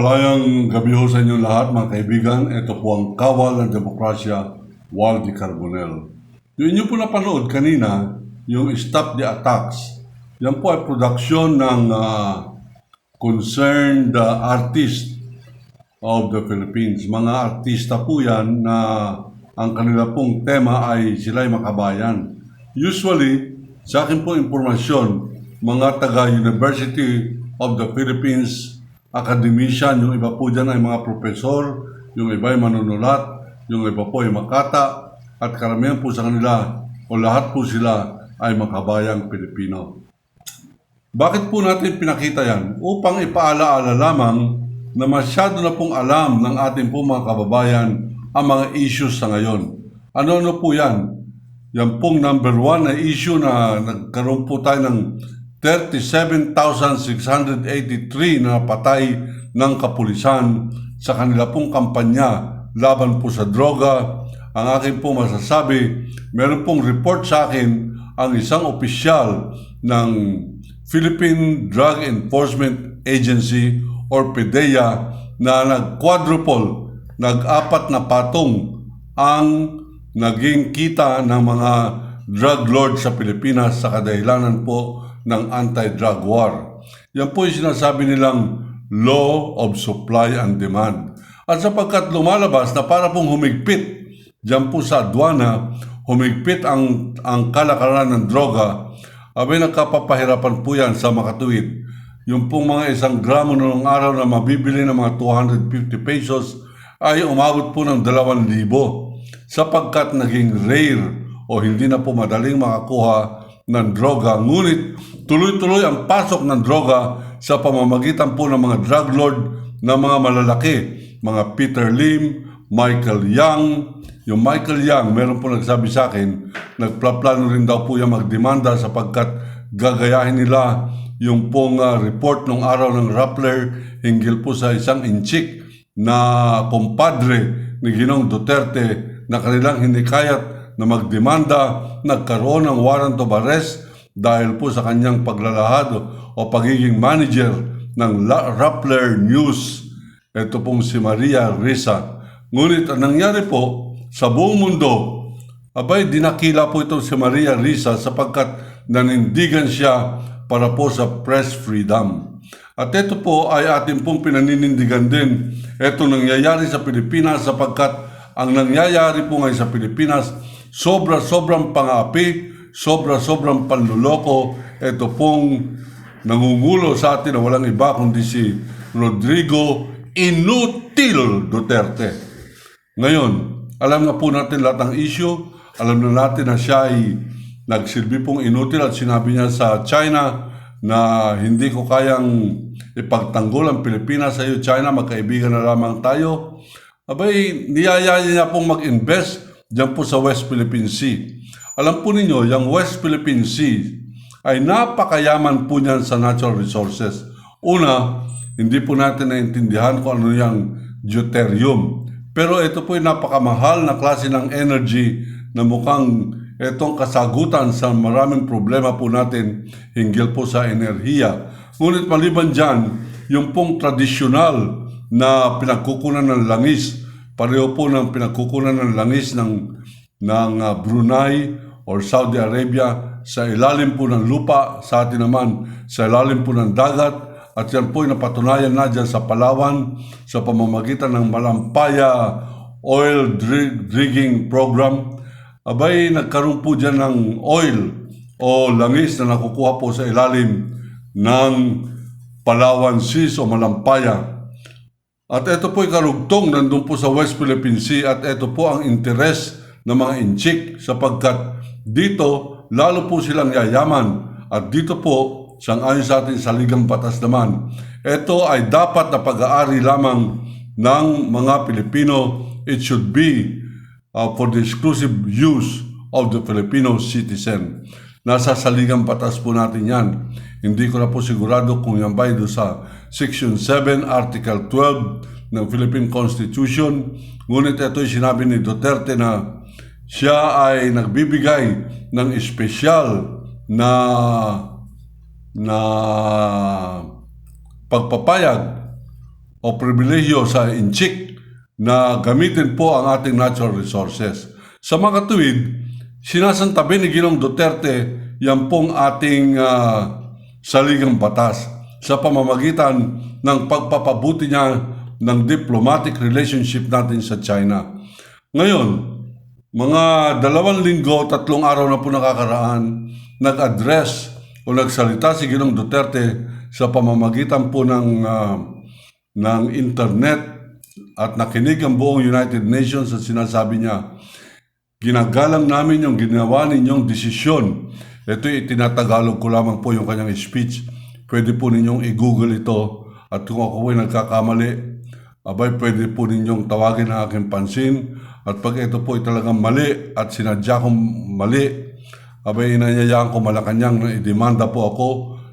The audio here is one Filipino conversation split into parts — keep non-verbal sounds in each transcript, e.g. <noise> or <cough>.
Malayang gabi ho sa inyong lahat mga kaibigan. Ito po ang Kawal ng Demokrasya, Waldi Carbonell. Yung inyo po napanood kanina, yung Stop the Attacks, yan po ay production ng ah, concerned ah, artist of the Philippines. Mga artista po yan na ang kanila pong tema ay sila'y makabayan. Usually, sa akin po impormasyon, mga taga University of the Philippines academician, yung iba po dyan ay mga profesor, yung iba ay manunulat, yung iba po ay makata, at karamihan po sa kanila o lahat po sila ay makabayang Pilipino. Bakit po natin pinakita yan? Upang ipaalaala lamang na masyado na pong alam ng ating po mga kababayan ang mga issues sa ngayon. Ano-ano po yan? Yan pong number one na issue na nagkaroon po tayo ng 37,683 na napatay ng kapulisan sa kanila pong kampanya laban po sa droga. Ang akin po masasabi, meron pong report sa akin ang isang opisyal ng Philippine Drug Enforcement Agency or PDEA na nag-quadruple, nag-apat na patong ang naging kita ng mga drug lord sa Pilipinas sa kadahilanan po ng anti-drug war. Yan po yung sinasabi nilang law of supply and demand. At sapagkat lumalabas na para pong humigpit Diyan po sa aduana, humigpit ang, ang kalakaran ng droga, abay nagkapapahirapan po yan sa makatuwid. Yung pong mga isang gramo noong araw na mabibili ng mga 250 pesos ay umabot po ng 2,000 sapagkat naging rare o hindi na po madaling makakuha ng droga. Ngunit tuloy-tuloy ang pasok ng droga sa pamamagitan po ng mga drug lord na mga malalaki, mga Peter Lim, Michael Young. Yung Michael Young, meron po nagsabi sa akin, nagplaplano rin daw po yung magdemanda sapagkat gagayahin nila yung pong ah, report nung araw ng Rappler hinggil po sa isang inchik na kumpadre ni Ginong Duterte na kanilang hindi kayat na magdemanda, nagkaroon ng warrant of arrest dahil po sa kanyang paglalahad o pagiging manager ng Rappler News. Ito pong si Maria Risa. Ngunit ang nangyari po sa buong mundo, abay dinakila po itong si Maria Risa sapagkat nanindigan siya para po sa press freedom. At ito po ay ating pong pinaninindigan din. Ito nangyayari sa Pilipinas sapagkat ang nangyayari po ngayon sa Pilipinas, sobra-sobrang pangapi, sobra-sobrang panluloko. Ito pong nangungulo sa atin na walang iba kundi si Rodrigo Inutil Duterte. Ngayon, alam na po natin lahat ng issue. Alam na natin na siya ay nagsilbi pong inutil at sinabi niya sa China na hindi ko kayang ipagtanggol ang Pilipinas sa iyo, China, magkaibigan na lamang tayo. Abay, niyayaya niya pong mag-invest dyan po sa West Philippine Sea. Alam po ninyo, yung West Philippine Sea ay napakayaman po niyan sa natural resources. Una, hindi po natin naintindihan kung ano yung deuterium. Pero ito po ay napakamahal na klase ng energy na mukhang itong kasagutan sa maraming problema po natin hinggil po sa enerhiya. Ngunit maliban dyan, yung pong tradisyonal na pinagkukunan ng langis, pareho po ng pinagkukunan ng langis ng, ng ah, Brunei or Saudi Arabia sa ilalim po ng lupa, sa atin naman sa ilalim po ng dagat, at yan po ay napatunayan na dyan sa Palawan sa pamamagitan ng Malampaya Oil Rigging Program. Abay, nagkaroon po dyan ng oil o langis na nakukuha po sa ilalim ng Palawan Seas o Malampaya. At ito po ay karugtong nandun po sa West Philippine Sea at ito po ang interes ng mga inchik sapagkat dito lalo po silang yayaman at dito po sang-ayon sa ating saligang batas naman ito ay dapat na pag-aari lamang ng mga Pilipino it should be uh, for the exclusive use of the Filipino citizen. Nasa saligang batas po natin yan. Hindi ko na po sigurado kung yan ba sa Section 7, Article 12 ng Philippine Constitution. Ngunit ito ay sinabi ni Duterte na siya ay nagbibigay ng espesyal na na pagpapayag o pribilehyo sa inchik na gamitin po ang ating natural resources. Sa mga katuwid, sinasantabi ni Ginoong Duterte yan pong ating ah, saligang batas sa pamamagitan ng pagpapabuti niya ng diplomatic relationship natin sa China. Ngayon, mga dalawang linggo, tatlong araw na po nakakaraan, nag-address o nagsalita si Ginoong Duterte sa pamamagitan po ng, ah, ng internet at nakinig ang buong United Nations at sinasabi niya, ginagalang namin yung ginawa ninyong desisyon. Ito itinatagalog ko lamang po yung kanyang speech. Pwede po ninyong i-google ito at kung ako ay nagkakamali, abay pwede po ninyong tawagin ang aking pansin at pag ito po ay talagang mali at sinadya kong mali, abay inanyayaan ko Malacanang na idemanda po ako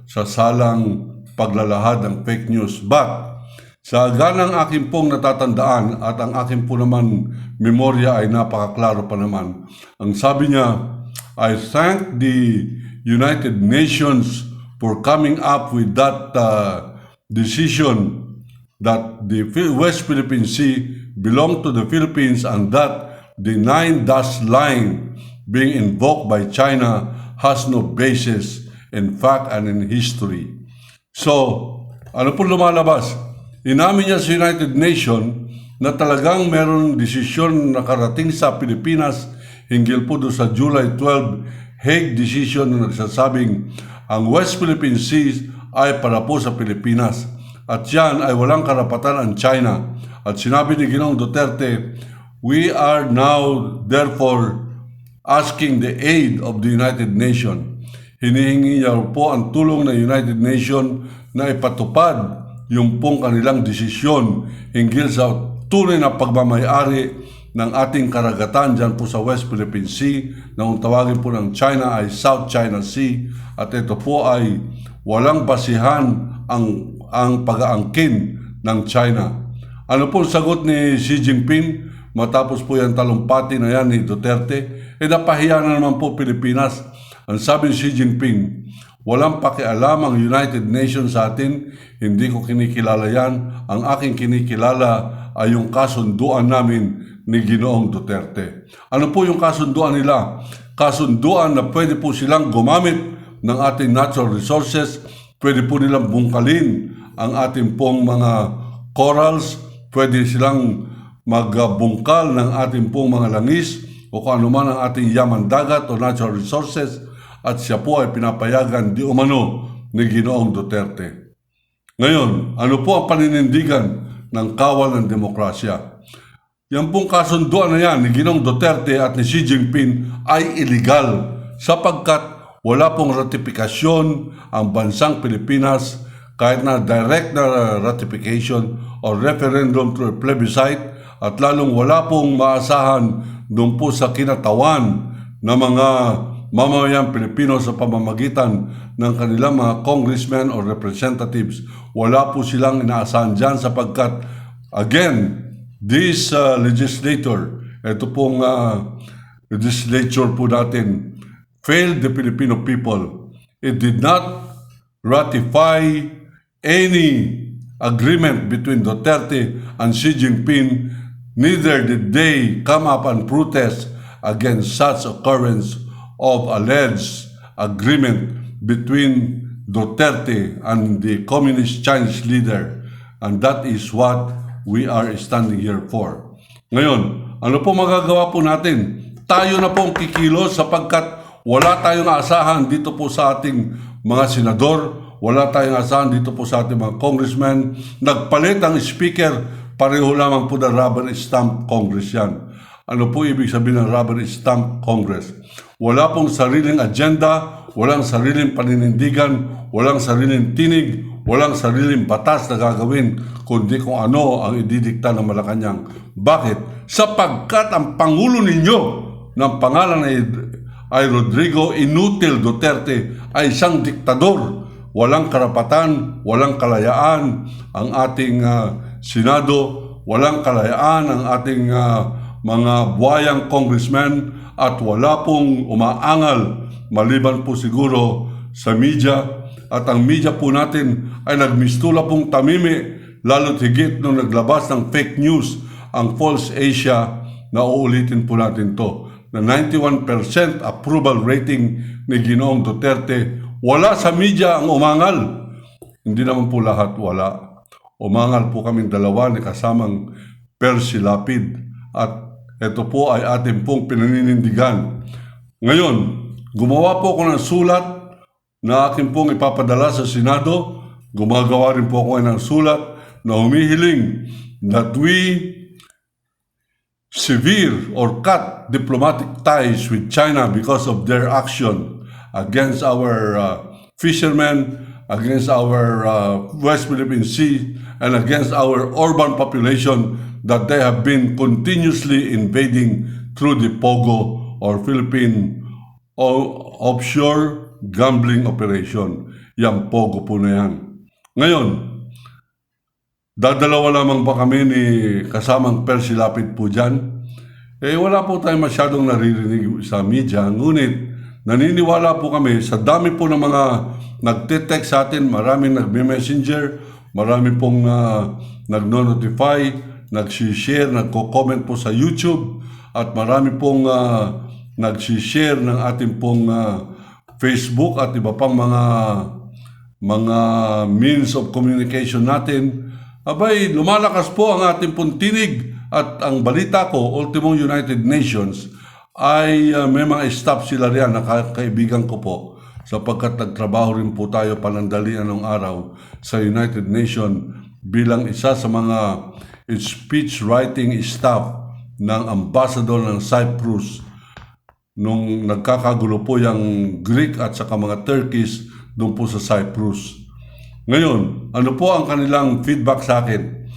sa salang paglalahad ng fake news. But sa ganang aking pong natatandaan at ang aking po naman memorya ay napakaklaro pa naman. Ang sabi niya, I thank the United Nations for coming up with that uh, decision that the West Philippine Sea belong to the Philippines and that the nine dash line being invoked by China has no basis in fact and in history. So, ano po lumalabas? Inamin niya sa United Nation na talagang meron desisyon na karating sa Pilipinas hinggil po doon sa July 12 Hague decision na nagsasabing ang West Philippine Sea ay para po sa Pilipinas at yan ay walang karapatan ang China. At sinabi ni Ginoong Duterte, we are now therefore asking the aid of the United Nations. Hinihingi niya po ang tulong ng United Nations na ipatupad yung pong kanilang desisyon hinggil sa tunay na pagmamayari ng ating karagatan dyan po sa West Philippine Sea na kung tawagin po ng China ay South China Sea at ito po ay walang basihan ang, ang pag-aangkin ng China. Ano po ang sagot ni Xi Jinping matapos po yung talumpati na yan ni Duterte? E napahiya na naman po Pilipinas. Ang sabi ni Xi Jinping, walang pakialam ang United Nations sa atin, hindi ko kinikilala yan. Ang aking kinikilala ay yung kasunduan namin ni Ginoong Duterte. Ano po yung kasunduan nila? Kasunduan na pwede po silang gumamit ng ating natural resources, pwede po nilang bungkalin ang ating pong mga corals, pwede silang magbungkal ng ating pong mga langis o kung ano man ang ating yaman dagat o natural resources at siya po ay pinapayagan di umano ni Ginoong Duterte. Ngayon, ano po ang paninindigan ng kawal ng demokrasya? Yan pong kasunduan na yan ni Ginong Duterte at ni Xi Jinping ay illegal sapagkat wala pong ratifikasyon ang bansang Pilipinas kahit na direct na ratification o referendum through plebiscite at lalong wala pong maasahan doon po sa kinatawan ng mga mamamayang Pilipino sa pamamagitan ng kanilang mga congressmen or representatives. Wala po silang inaasahan dyan sapagkat, again, this uh, legislator, ito pong uh, legislature po natin, failed the Filipino people. It did not ratify any agreement between Duterte and Xi Jinping, neither did they come up and protest against such occurrence of alleged agreement between Duterte and the communist Chinese leader. And that is what we are standing here for. Ngayon, ano po magagawa po natin? Tayo na pong kikilos sapagkat wala tayong asahan dito po sa ating mga senador, wala tayong asahan dito po sa ating mga congressmen. Nagpalit ang speaker, pareho lamang po na rubber stamp Congress yan. Ano po ibig sabihin ng rubber stamp Congress? Wala pong sariling agenda, walang sariling paninindigan, walang sariling tinig, walang sariling batas na gagawin, kundi kung ano ang ididikta ng Malacanang. Bakit? Sapagkat ang Pangulo ninyo ng pangalan ay, ay Rodrigo Inutil Duterte ay isang diktador. Walang karapatan, walang kalayaan ang ating ah, Senado, walang kalayaan ang ating ah, mga buwayang congressmen at wala pong umaangal maliban po siguro sa media at ang media po natin ay nagmistula pong tamimi lalo't higit nung naglabas ng fake news ang False Asia na uulitin po natin to na 91% approval rating ni Ginoong Duterte. Wala sa media ang umangal. Hindi naman po lahat wala. Umangal po kaming dalawa ni kasamang Percy Lapid at ito po ay ating pong pinaninindigan. Ngayon, gumawa po ako ng sulat na akin pong ipapadala sa Senado. Gumagawa rin po ako ng sulat na humihiling that we severe or cut diplomatic ties with China because of their action against our uh, fishermen, against our uh, West Philippine Sea, and against our urban population that they have been continuously invading through the POGO or Philippine Offshore Gambling Operation. Yang POGO po na yan. Ngayon, Dadalawa lamang ba kami ni kasamang Percy Lapid po dyan? Eh wala po tayong masyadong naririnig sa media. Ngunit naniniwala po kami sa dami po ng mga nagte-text sa atin, maraming nagme-messenger, marami pong uh, nagno-notify, nag-share, nagko-comment po sa YouTube, at marami pong uh, nag-share ng ating pong ah, Facebook at iba pang mga mga means of communication natin, abay, lumalakas po ang ating pong tinig at ang balita ko, Ultimong United Nations, ay uh, may mga staff sila riyan na ka- kaibigan ko po sapagkat nagtrabaho rin po tayo panandalian ng araw sa United Nations bilang isa sa mga speech writing staff ng ambassador ng Cyprus nung nagkakagulo po yung Greek at saka mga Turkish doon po sa Cyprus. Ngayon, ano po ang kanilang feedback sa akin?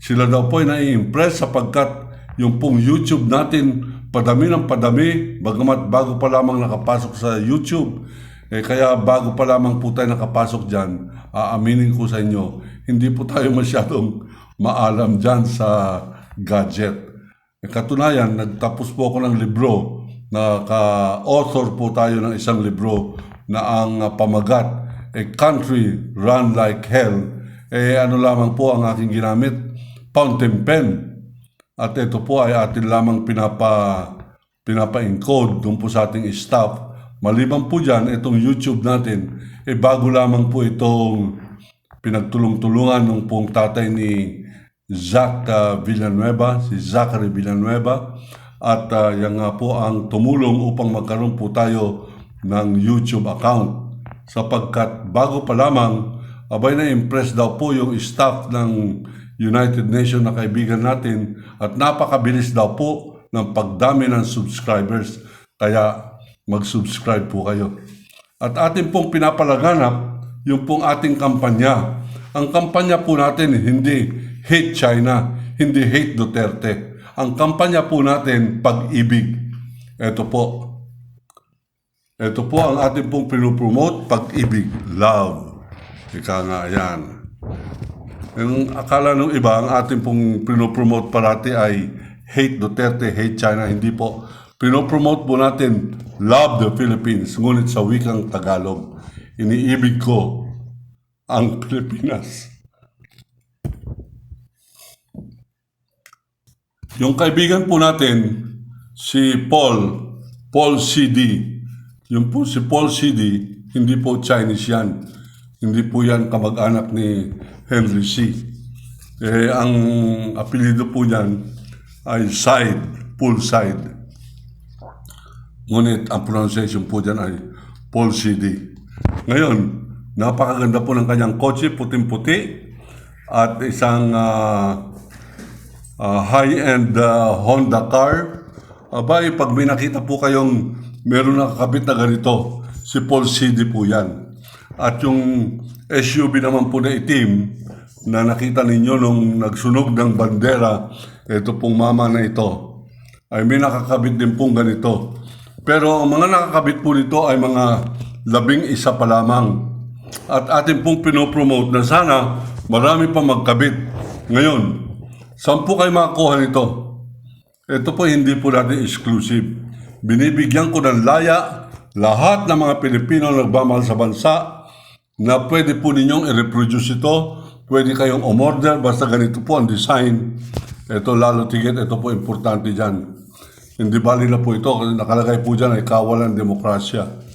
Sila daw po ay nai-impress sapagkat yung pong YouTube natin padami ng padami, bagamat bago pa lamang nakapasok sa YouTube. Eh, kaya bago pa lamang po tayo nakapasok dyan, aaminin ko sa inyo, hindi po tayo <laughs> masyadong maalam dyan sa gadget. Eh, katunayan, nagtapos po ako ng libro na ka-author po tayo ng isang libro na ang pamagat, A Country Run Like Hell. Eh ano lamang po ang aking ginamit? Fountain pen. At ito po ay atin lamang pinapa, pinapa-encode doon po sa ating staff. Maliban po dyan, itong YouTube natin, eh bago lamang po itong pinagtulong-tulungan ng pong tatay ni Zach uh, Villanueva, si Zachary Villanueva. At uh, yan nga po ang tumulong upang magkaroon po tayo ng YouTube account. Sapagkat bago pa lamang, abay na impress daw po yung staff ng United Nations na kaibigan natin at napakabilis daw po ng pagdami ng subscribers. Kaya mag-subscribe po kayo. At atin pong pinapalaganap yung pong ating kampanya. Ang kampanya po natin hindi hate China, hindi hate Duterte. Ang kampanya po natin pag-ibig. Ito po. Ito po ang ating pong pinopromote, pag-ibig, love. Ika nga yan. Yung akala ng iba, ang ating pong pinopromote parati ay hate Duterte, hate China. Hindi po. Pinopromote po natin love the Philippines, ngunit sa wikang Tagalog. Iniibig ko ang <laughs> Pilipinas. Yung kaibigan po natin, si Paul, Paul CD. Yung po si Paul CD, hindi po Chinese yan. Hindi po yan kamag-anak ni Henry C. Eh, ang apelido po niyan ay Side, Paul Side. Ngunit ang pronunciation po dyan ay Paul CD. Ngayon, napakaganda po ng kanyang kotse, puting-puti, at isang ah, ah, high-end ah, Honda car. Abay, pag may nakita po kayong meron nakakabit na ganito, si Paul CD po yan. At yung SUV naman po na itim, na nakita ninyo nung nagsunog ng bandera, ito pong mama na ito, ay may nakakabit din pong ganito. Pero ang mga nakakabit po nito ay mga labing isa pa lamang. At atin pong pinopromote na sana marami pa magkabit. Ngayon, saan po kayo makakuha nito? Ito po hindi po natin exclusive. Binibigyan ko ng laya lahat ng mga Pilipino na nagmamahal sa bansa na pwede po ninyong i-reproduce ito pwede kayong umorder, basta ganito po ang design. Ito lalo tigit, ito po importante dyan. Hindi bali na po ito kasi nakalagay po dyan ay kawalan demokrasya.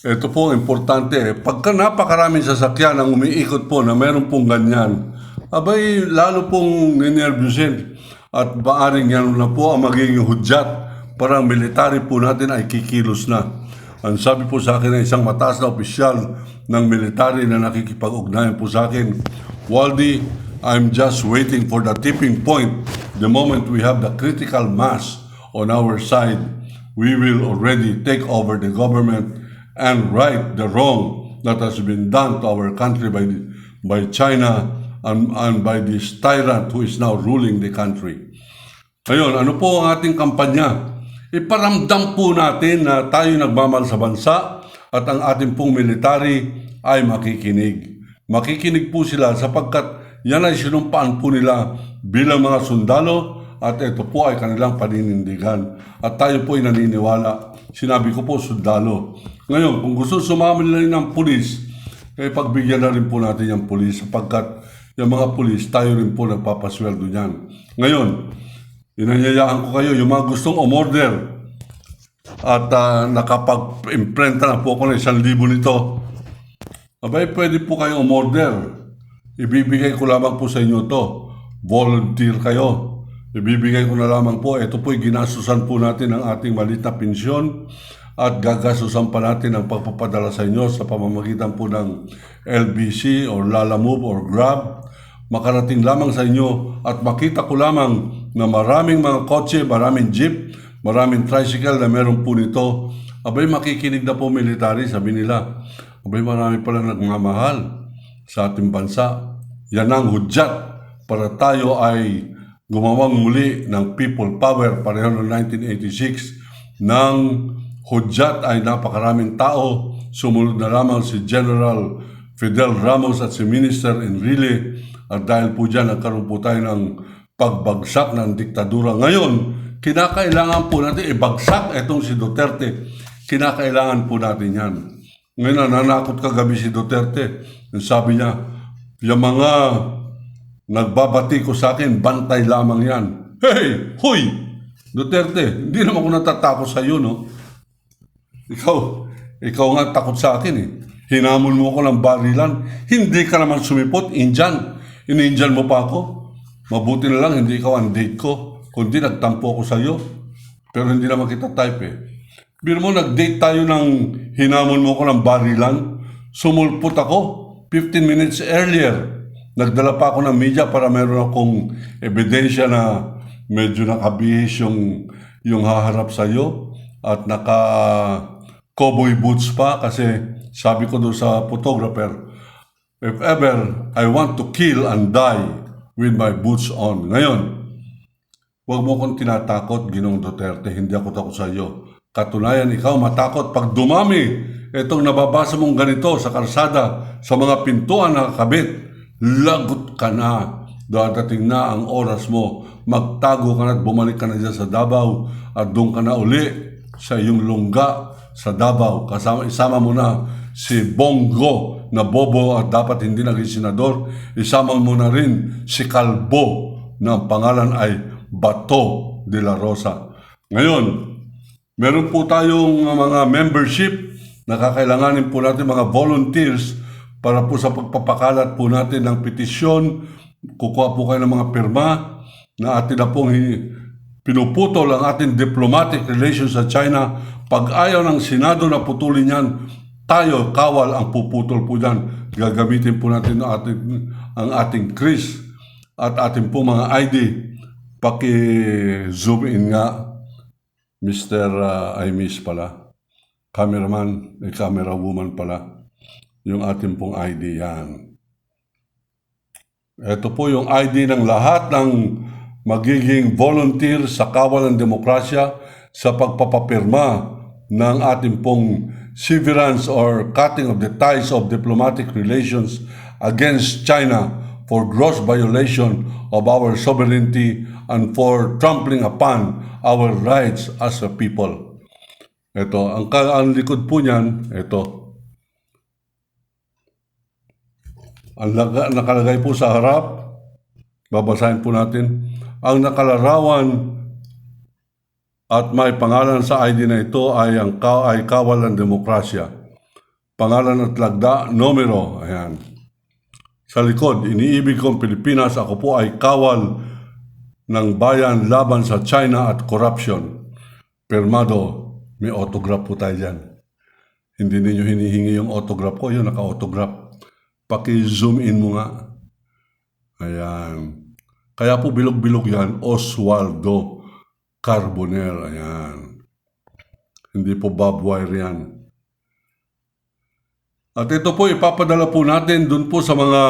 Ito po importante. Pagka napakaraming sasakyan ang umiikot po na meron pong ganyan, abay lalo pong ninervyusin. At maaring yan na po ang magiging hudyat para ang military po natin ay kikilos na. Ang sabi po sa akin ng isang mataas na opisyal ng military na nakikipag-ugnayan po sa akin, Waldi, I'm just waiting for the tipping point. The moment we have the critical mass on our side, we will already take over the government and right the wrong that has been done to our country by, by China and, and by this tyrant who is now ruling the country. Ngayon, ano po ang ating kampanya? Iparamdam po natin na tayo nagmamahal sa bansa at ang ating pong military ay makikinig. Makikinig po sila sapagkat yan ay sinumpaan po nila bilang mga sundalo at ito po ay kanilang paninindigan. At tayo po ay naniniwala. Sinabi ko po sundalo. Ngayon, kung gusto sumama nila ng pulis, eh pagbigyan na rin po natin yung pulis sapagkat yung mga pulis, tayo rin po nagpapasweldo niyan. Ngayon, inanyayaan ko kayo, yung mga gustong umorder at uh, nakapag-imprenta na po ako ng isang libo nito, abay pwede po kayong umorder. Ibibigay ko lamang po sa inyo to. Volunteer kayo. Ibibigay ko na lamang po. Ito po ginasusan po natin ang ating malit na pensyon at gagasusan pa natin ang pagpapadala sa inyo sa pamamagitan po ng LBC or Lala Move or Grab makarating lamang sa inyo at makita ko lamang na maraming mga kotse, maraming jeep, maraming tricycle na meron po nito. Abay makikinig na po military, sabi nila. Abay marami pala nagmamahal sa ating bansa. Yan ang hudyat para tayo ay gumawang muli ng people power pareho noong 1986 ng hudyat ay napakaraming tao. Sumunod na lamang si General Fidel Ramos at si Minister Enrile at dahil po dyan nagkaroon po tayo ng pagbagsak ng diktadura. Ngayon, kinakailangan po natin ibagsak itong si Duterte. Kinakailangan po natin yan. Ngayon, nananakot kagabi si Duterte. Sabi niya, yung mga nagbabati ko sa akin, bantay lamang yan. Hey! Huy! Duterte, hindi naman ako natatakot sa iyo, no? Ikaw, ikaw nga takot sa akin eh. Hinamon mo ako ng barilan. Hindi ka naman sumipot, Indian. In-Indian mo pa ako. Mabuti na lang, hindi ikaw ang date ko. Kundi nagtampo ako sa iyo. Pero hindi naman kita type eh. Biro mo, nag-date tayo ng hinamon mo ko ng barilan. Sumulpot ako 15 minutes earlier. Nagdala pa ako ng media para meron akong ebidensya na medyo nakabihis yung, yung haharap sa iyo at naka cowboy boots pa kasi sabi ko doon sa photographer, if ever I want to kill and die with my boots on. Ngayon, huwag mo kong tinatakot, Ginong Duterte, hindi ako takot sa iyo. Katunayan, ikaw matakot pag dumami itong nababasa mong ganito sa karsada, sa mga pintuan na kakabit, lagot ka na. Dadating na ang oras mo. Magtago ka na at bumalik ka na dyan sa Davao at doon ka na uli sa iyong lungga sa Davao. Kasama, isama mo na si Bongo na bobo at dapat hindi naging senador. Isama mo na rin si Kalbo na ang pangalan ay Bato de la Rosa. Ngayon, meron po tayong mga membership na kakailanganin po natin mga volunteers para po sa pagpapakalat po natin ng petisyon. Kukuha po kayo ng mga pirma na atin na pong pinuputol ang ating diplomatic relations sa China. Pag ayaw ng Senado na putulin yan, tayo, kawal ang puputol po dyan. Gagamitin po natin ang ating, ang ating Chris at ating po mga ID. Paki-zoom in nga, Mr. Uh, I miss pala. Cameraman, eh, camera woman pala. Yung ating pong ID yan. Ito po yung ID ng lahat ng magiging volunteer sa kawal ng demokrasya sa pagpapapirma ng ating pong severance or cutting of the ties of diplomatic relations against China for gross violation of our sovereignty and for trampling upon our rights as a people. Ito, ang, ang likod po niyan, ito. Ang laga- nakalagay po sa harap, babasahin po natin, ang nakalarawan at may pangalan sa ID na ito ay ang ka- ay kawal ng demokrasya. Pangalan at lagda, numero, ayan. Sa likod, iniibig kong Pilipinas, ako po ay kawal ng bayan laban sa China at corruption. Permado, may autograph po tayo dyan. Hindi ninyo hinihingi yung autograph ko, yun naka-autograph. Paki-zoom in mo nga. Ayan. Kaya po bilog-bilog yan, Oswaldo Carbonell. Ayan. Hindi po Bob Wire yan. At ito po, ipapadala po natin dun po sa mga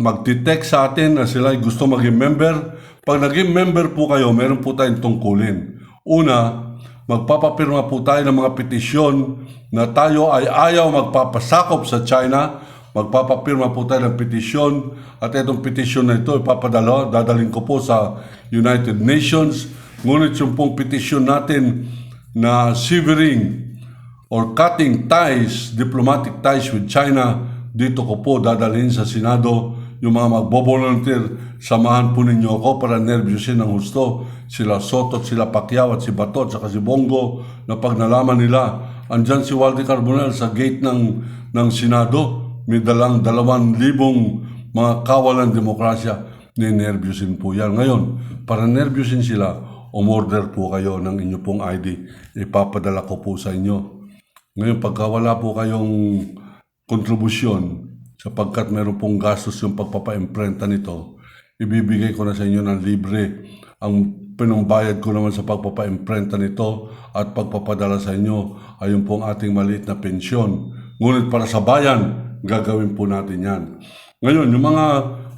magtitext sa atin na sila gusto maging member. Pag naging member po kayo, meron po tayong tungkulin. Una, magpapapirma po tayo ng mga petisyon na tayo ay ayaw magpapasakop sa China. Magpapapirma po tayo ng petisyon at itong petisyon na ito ipapadala, dadalhin ko po sa United Nations. Ngunit yung pong petisyon natin na severing or cutting ties, diplomatic ties with China, dito ko po dadalhin sa Senado yung mga magbo-volunteer. Samahan po ninyo ako para nervyusin ng husto sila Soto, sila Pacquiao at si Bato at si Bongo na pag nalaman nila, andyan si Walde Carbonell sa gate ng, ng Senado, may dalang dalawang libong mga kawalan demokrasya, ninervyusin po yan. Ngayon, para nervyusin sila, umorder po kayo ng inyo pong ID. Ipapadala ko po sa inyo. Ngayon, pagka wala po kayong kontribusyon, sapagkat meron pong gastos yung pagpapa-imprenta nito, ibibigay ko na sa inyo ng libre. Ang pinambayad ko naman sa pagpapa-imprenta nito at pagpapadala sa inyo ay yung pong ating maliit na pensyon. Ngunit para sa bayan, gagawin po natin yan. Ngayon, yung mga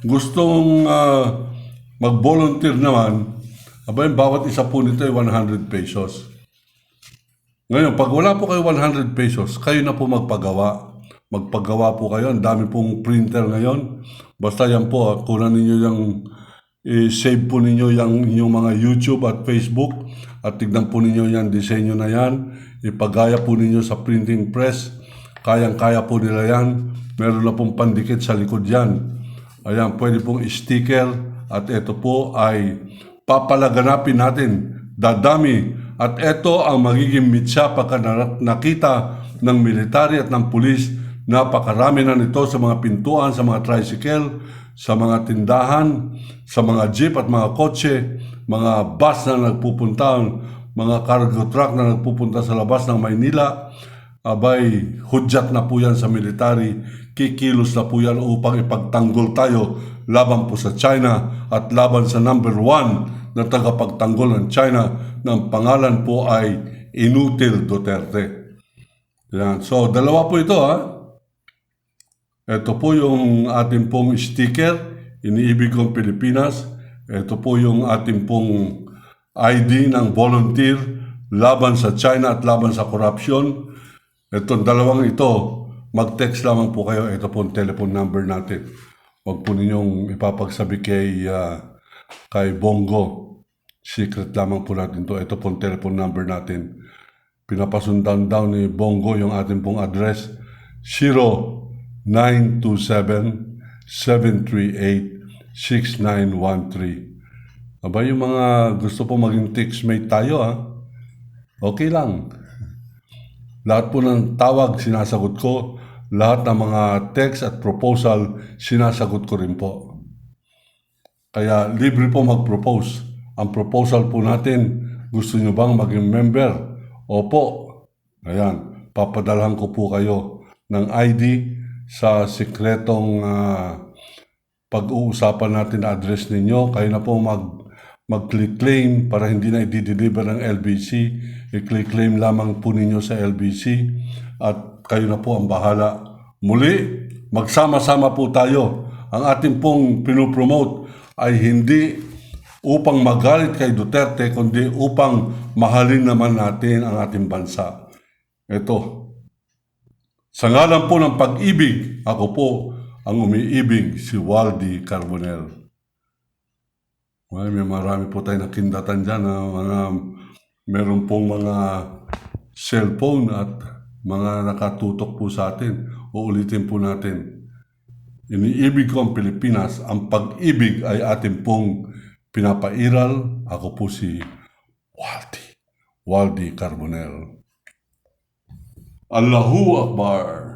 gustong ah, mag-volunteer naman, abay, bawat isa po nito ay 100 pesos. Ngayon, pag wala po kayo 100 pesos, kayo na po magpagawa. Magpagawa po kayo. Ang dami pong printer ngayon. Basta yan po, ah, kunan ninyo yung i-save po ninyo yung, yung mga YouTube at Facebook at tignan po ninyo yung disenyo na yan. Ipagaya po ninyo sa printing press. Kayang-kaya po nila yan. Meron na pong pandikit sa likod yan. Ayan, pwede pong sticker at ito po ay papalaganapin natin. Dadami. At ito ang magiging mitsa pagka na- nakita ng military at ng pulis. Napakarami na nito sa mga pintuan, sa mga tricycle, sa mga tindahan, sa mga jeep at mga kotse, mga bus na nagpupunta, mga cargo truck na nagpupunta sa labas ng Maynila, abay, hudyat na po yan sa military, kikilos na po yan upang ipagtanggol tayo laban po sa China at laban sa number one na tagapagtanggol ng China ng pangalan po ay Inutil Duterte. Yan. So, dalawa po ito ha. Ito po yung ating pong sticker, iniibig kong Pilipinas. Ito po yung ating pong ID ng volunteer laban sa China at laban sa corruption. Itong dalawang ito, mag-text lamang po kayo. Ito po ang telephone number natin. Huwag po ninyong ipapagsabi kay, ah, kay Bongo. Secret lamang po natin to. Ito po ang telephone number natin. Pinapasundan daw ni Bongo yung ating pong address. 0927-738-6913. Aba, yung mga gusto po maging teammate tayo, ha? Okay lang. Lahat po ng tawag, sinasagot ko. Lahat ng mga text at proposal, sinasagot ko rin po. Kaya libre po mag-propose. Ang proposal po natin, gusto nyo bang maging member? Opo. Ayan, papadalhan ko po kayo ng ID sa sikretong ah, pag-uusapan natin na address ninyo. Kayo na po mag mag-click claim para hindi na i-deliver ng LBC. I-click claim lamang po ninyo sa LBC at kayo na po ang bahala. Muli, magsama-sama po tayo. Ang ating pong pinopromote ay hindi upang magalit kay Duterte, kundi upang mahalin naman natin ang ating bansa. Ito, sa ngalan po ng pag-ibig, ako po ang umiibig si Waldy Carbonell. May marami po tayo nakindatan dyan na mga meron pong mga cellphone at mga nakatutok po sa atin. Uulitin po natin. Iniibig ko ang Pilipinas. Ang pag-ibig ay ating pong pinapairal. Ako po si Waldi. Waldi Carbonell. Allahu Akbar.